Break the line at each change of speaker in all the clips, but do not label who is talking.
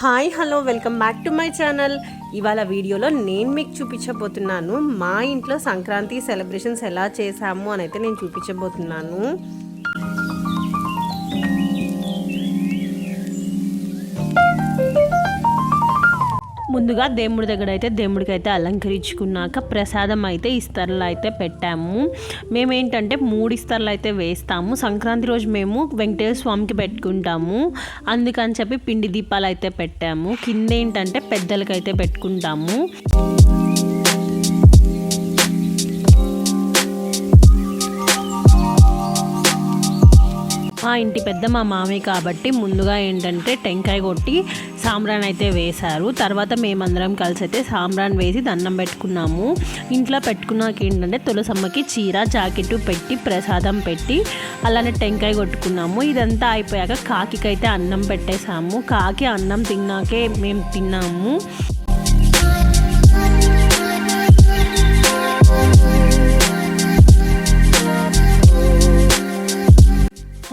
Hi hello welcome back to my channel. ఇవాళ వీడియోలో నేను మీకు చూపించబోతున్నాను మా ఇంట్లో సంక్రాంతి సెలబ్రేషన్స్ ఎలా చేశాము అని అయితే నేను చూపించబోతున్నాను. ముందుగా దేవుడి దగ్గర అయితే దేవుడికి అయితే అలంకరించుకున్నాక ప్రసాదం అయితే ఇస్తర్లు అయితే పెట్టాము. మేమేంటంటే మూడు ఇస్తర్లు అయితే వేస్తాము. సంక్రాంతి రోజు మేము వెంకటేశ్వర స్వామికి పెట్టుకుంటాము. అందుకని చెప్పి పిండి దీపాలు అయితే పెట్టాము. కింద ఏంటంటే పెద్దలకైతే పెట్టుకుంటాము. మా ఇంటి పెద్ద మా మామయ్య కాబట్టి ముందుగా ఏంటంటే టెంకాయ కొట్టి సాంబ్రాన్ అయితే వేశారు. తర్వాత మేమందరం కలిసి అయితే సాంబ్రాన్ వేసి దండం పెట్టుకున్నాము. ఇంట్లో పెట్టుకున్నాక ఏంటంటే తులసమ్మకి చీర జాకెట్ పెట్టి ప్రసాదం పెట్టి అలానే టెంకాయ కొట్టుకున్నాము. ఇదంతా అయిపోయాక కాకికైతే అన్నం పెట్టేశాము. కాకి అన్నం తిన్నాకే మేము తిన్నాము.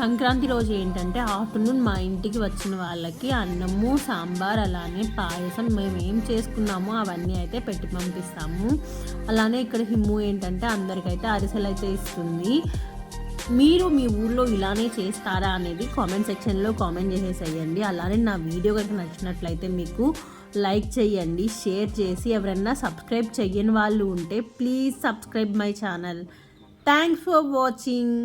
సంక్రాంతి రోజు ఏంటంటే ఆఫ్టర్నూన్ మా ఇంటికి వచ్చిన వాళ్ళకి అన్నము సాంబార్ అలానే పాయసం మేము ఏం చేసుకున్నామో అవన్నీ అయితే పెట్టి పంపిస్తాము. అలానే ఇక్కడ హిమ్ము ఏంటంటే అందరికైతే అరిసెలు అయితే ఇస్తుంది. మీరు మీ ఊర్లో ఇలానే చేస్తారా అనేది కామెంట్ సెక్షన్లో కామెంట్ చేసేసేయండి. అలానే నా వీడియో కనుక నచ్చినట్లయితే మీకు లైక్ చేయండి షేర్ చేసి ఎవరైనా సబ్స్క్రైబ్ చేయని వాళ్ళు ఉంటే please subscribe my channel. Thanks for watching.